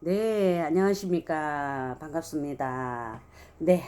네, 안녕하십니까. 반갑습니다. 네.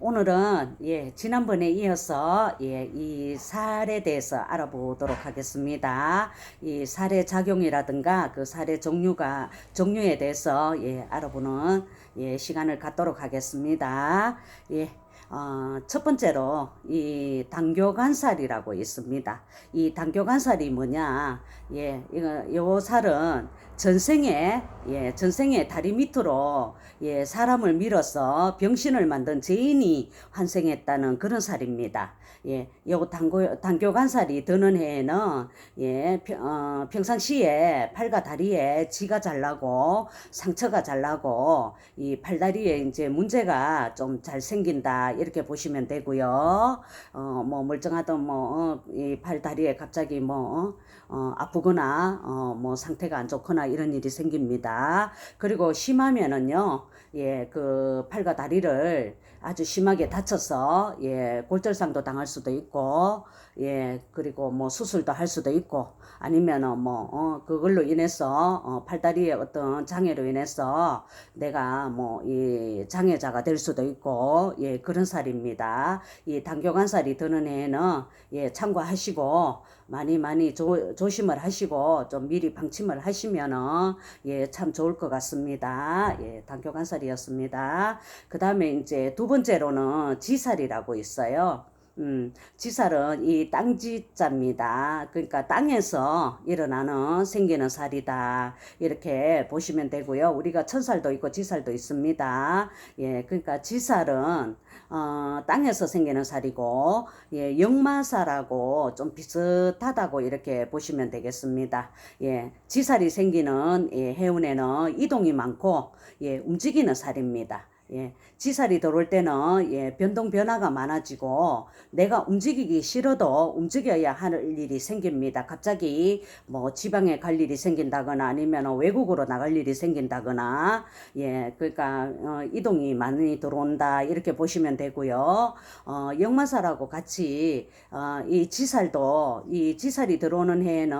오늘은 예, 지난번에 이어서 예, 이 살에 대해서 알아보도록 하겠습니다. 이 살의 작용이라든가 그 살의 종류가 종류에 대해서 예, 알아보는 예, 시간을 갖도록 하겠습니다. 예. 어, 첫 번째로 이 당교간살이라고 있습니다. 이 당교간살이 뭐냐? 예, 이거 요 살은 전생에 예, 전생에 다리 밑으로 예, 사람을 밀어서 병신을 만든 죄인이 환생했다는 그런 살입니다. 예, 요 당교 당교간살이 드는 해에는 예, 평, 어, 평상시에 팔과 다리에 지가 잘 나고 상처가 잘 나고 이 팔다리에 이제 문제가 좀 잘 생긴다 이렇게 보시면 되고요. 어, 뭐 멀쩡하던 뭐이 팔다리에 갑자기 뭐 어, 아프거나 어, 뭐 상태가 안 좋거나 이런 일이 생깁니다. 그리고 심하면은요. 예, 그 팔과 다리를 아주 심하게 다쳐서 예, 골절상도 당할 수도 있고 예, 그리고 뭐 수술도 할 수도 있고 아니면은 뭐 어, 그걸로 인해서 어, 팔다리에 어떤 장애로 인해서 내가 뭐 이 장애자가 될 수도 있고 예, 그런 살입니다. 이 당교간살이 드는 해에는 예, 참고하시고 많이 많이 조, 조심을 하시고 좀 미리 방침을 하시면은 예, 참 좋을 것 같습니다. 예, 당교간살이었습니다. 그 다음에 이제 두 번째로는 지살이라고 있어요. 음, 지살은 이 땅지자입니다. 그러니까 땅에서 일어나는 생기는 살이다. 이렇게 보시면 되고요. 우리가 천살도 있고 지살도 있습니다. 예, 그러니까 지살은 어, 땅에서 생기는 살이고 예, 역마살하고 좀 비슷하다고 이렇게 보시면 되겠습니다. 예, 지살이 생기는 예, 해운에는 이동이 많고 예, 움직이는 살입니다. 예, 지살이 들어올 때는 예, 변동 변화가 많아지고 내가 움직이기 싫어도 움직여야 할 일이 생깁니다. 갑자기 뭐 지방에 갈 일이 생긴다거나 아니면 외국으로 나갈 일이 생긴다거나 예, 그러니까 어, 이동이 많이 들어온다 이렇게 보시면 되고요. 어, 역마살하고 같이 어, 이 지살도 이 지살이 들어오는 해에는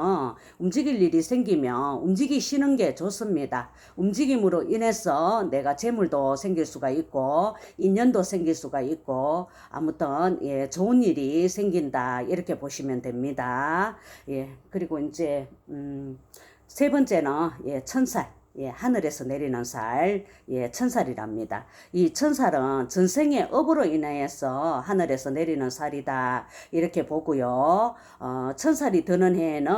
움직일 일이 생기면 움직이시는 게 좋습니다. 움직임으로 인해서 내가 재물도 생길 수가 있고 인연도 생길 수가 있고 아무튼 예, 좋은 일이 생긴다 이렇게 보시면 됩니다. 예, 그리고 이제 음, 세 번째는 예, 천살. 예, 하늘에서 내리는 살, 예, 천살이랍니다. 이 천살은 전생의 업으로 인하여서 하늘에서 내리는 살이다. 이렇게 보고요. 어, 천살이 드는 해에는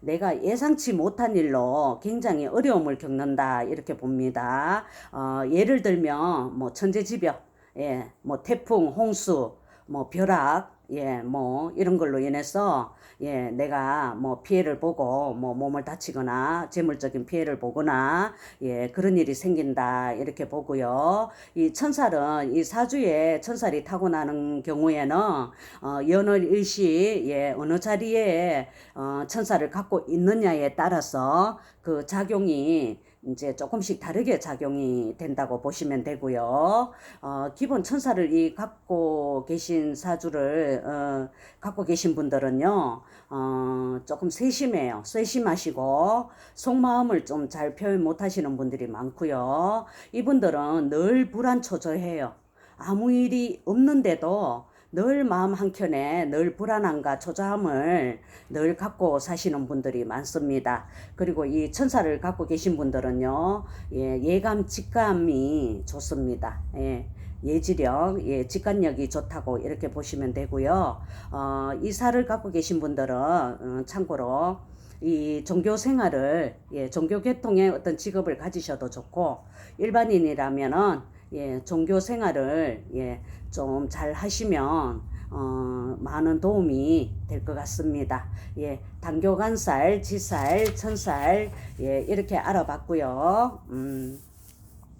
내가 예상치 못한 일로 굉장히 어려움을 겪는다. 이렇게 봅니다. 어, 예를 들면, 뭐, 천재지변, 예, 뭐, 태풍, 홍수, 뭐, 벼락, 예, 뭐, 이런 걸로 인해서, 예, 내가 뭐 피해를 보고 뭐 몸을 다치거나 재물적인 피해를 보거나 예, 그런 일이 생긴다. 이렇게 보고요. 이 천살은 이 사주에 천살이 타고나는 경우에는 어, 연월 일시 예, 어느 자리에 어, 천살을 갖고 있느냐에 따라서 그 작용이 이제 조금씩 다르게 작용이 된다고 보시면 되고요. 어, 기본 천사를 이 갖고 계신 사주를 어, 갖고 계신 분들은요, 어, 조금 세심해요. 세심하시고 속마음을 좀 잘 표현 못하시는 분들이 많고요. 이분들은 늘 불안 초조해요. 아무 일이 없는데도 늘 마음 한켠에 늘 불안함과 초조함을 늘 갖고 사시는 분들이 많습니다. 그리고 이 천사를 갖고 계신 분들은요, 예, 예감, 직감이 좋습니다. 예. 예지력, 예, 직관력이 좋다고 이렇게 보시면 되고요. 어, 이 살을 갖고 계신 분들은 어, 참고로 이 종교 생활을 예, 종교 계통의 어떤 직업을 가지셔도 좋고 일반인이라면은 예, 종교 생활을 예, 좀 잘 하시면 어, 많은 도움이 될 것 같습니다. 예, 당교간살, 지살, 천살 예, 이렇게 알아봤고요. 음.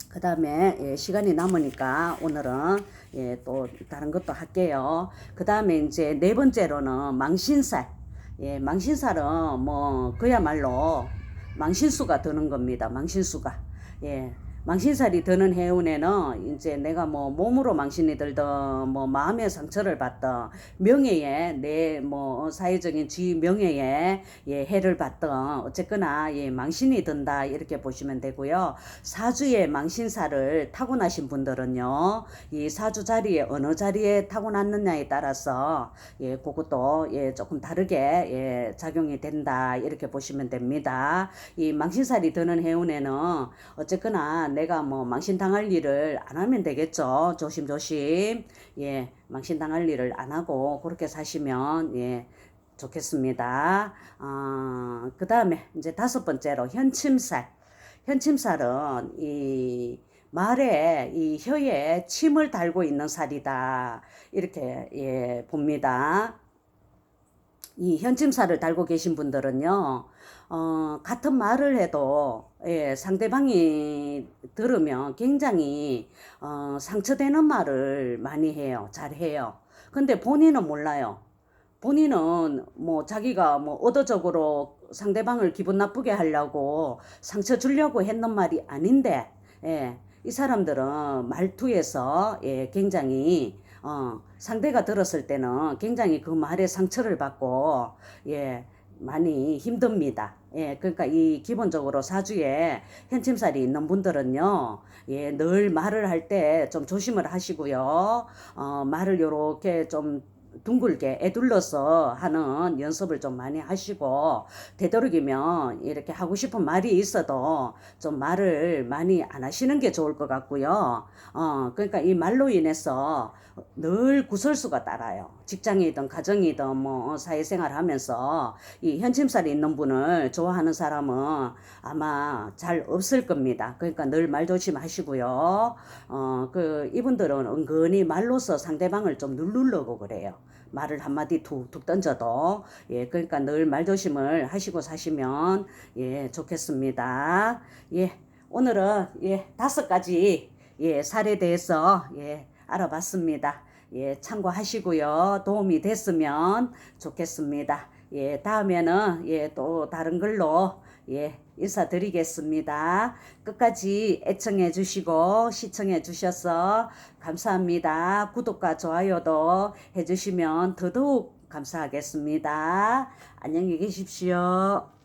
그 다음에 예, 시간이 남으니까 오늘은 예, 또 다른 것도 할게요. 그 다음에 이제 네 번째로는 망신살. 예, 망신살은 뭐 그야말로 망신수가 드는 겁니다. 망신수가. 예, 망신살이 드는 해운에는 이제 내가 뭐 몸으로 망신이 들던 뭐 마음의 상처를 받던 명예에 내 뭐 사회적인 지위 명예에 예 해를 받던 어쨌거나 예 망신이 든다 이렇게 보시면 되고요. 사주의 망신살을 타고나신 분들은요. 이 사주 자리에 어느 자리에 타고났느냐에 따라서 예 그것도 예 조금 다르게 예 작용이 된다 이렇게 보시면 됩니다. 이 망신살이 드는 해운에는 어쨌거나 내가 뭐 망신 당할 일을 안 하면 되겠죠. 조심조심. 예, 망신 당할 일을 안 하고 그렇게 사시면 예, 좋겠습니다. 어, 그 다음에 이제 다섯 번째로 현침살. 현침살은 이 말에 이 혀에 침을 달고 있는 살이다. 이렇게 예, 봅니다. 이 현침살을 달고 계신 분들은요, 어, 같은 말을 해도, 예, 상대방이 들으면 굉장히, 어, 상처되는 말을 많이 해요. 잘 해요. 근데 본인은 몰라요. 본인은 뭐 자기가 뭐 의도적으로 상대방을 기분 나쁘게 하려고 상처 주려고 했는 말이 아닌데, 예, 이 사람들은 말투에서 예, 굉장히 어, 상대가 들었을 때는 굉장히 그 말에 상처를 받고 예, 많이 힘듭니다. 예, 그러니까 이 기본적으로 사주에 현침살이 있는 분들은요, 예, 늘 말을 할 때 좀 조심을 하시고요, 어, 말을 요렇게 좀 둥글게 애둘러서 하는 연습을 좀 많이 하시고 되도록이면 이렇게 하고 싶은 말이 있어도 좀 말을 많이 안 하시는 게 좋을 것 같고요. 어, 그러니까 이 말로 인해서 늘 구설수가 따라요. 직장이든 가정이든 뭐 사회생활 하면서 이 현침살이 있는 분을 좋아하는 사람은 아마 잘 없을 겁니다. 그러니까 늘 말 조심하시고요. 어, 그 이분들은 은근히 말로서 상대방을 좀 누르려고 그래요. 말을 한마디 툭툭 던져도 예 그러니까 늘 말조심을 하시고 사시면 예 좋겠습니다. 예 오늘은 예 다섯 가지 예 살에 대해서 예 알아봤습니다. 예 참고하시고요. 도움이 됐으면 좋겠습니다. 예 다음에는 예 또 다른 글로 예 인사드리겠습니다. 끝까지 애청해 주시고 시청해 주셔서 감사합니다. 구독과 좋아요도 해주시면 더더욱 감사하겠습니다. 안녕히 계십시오.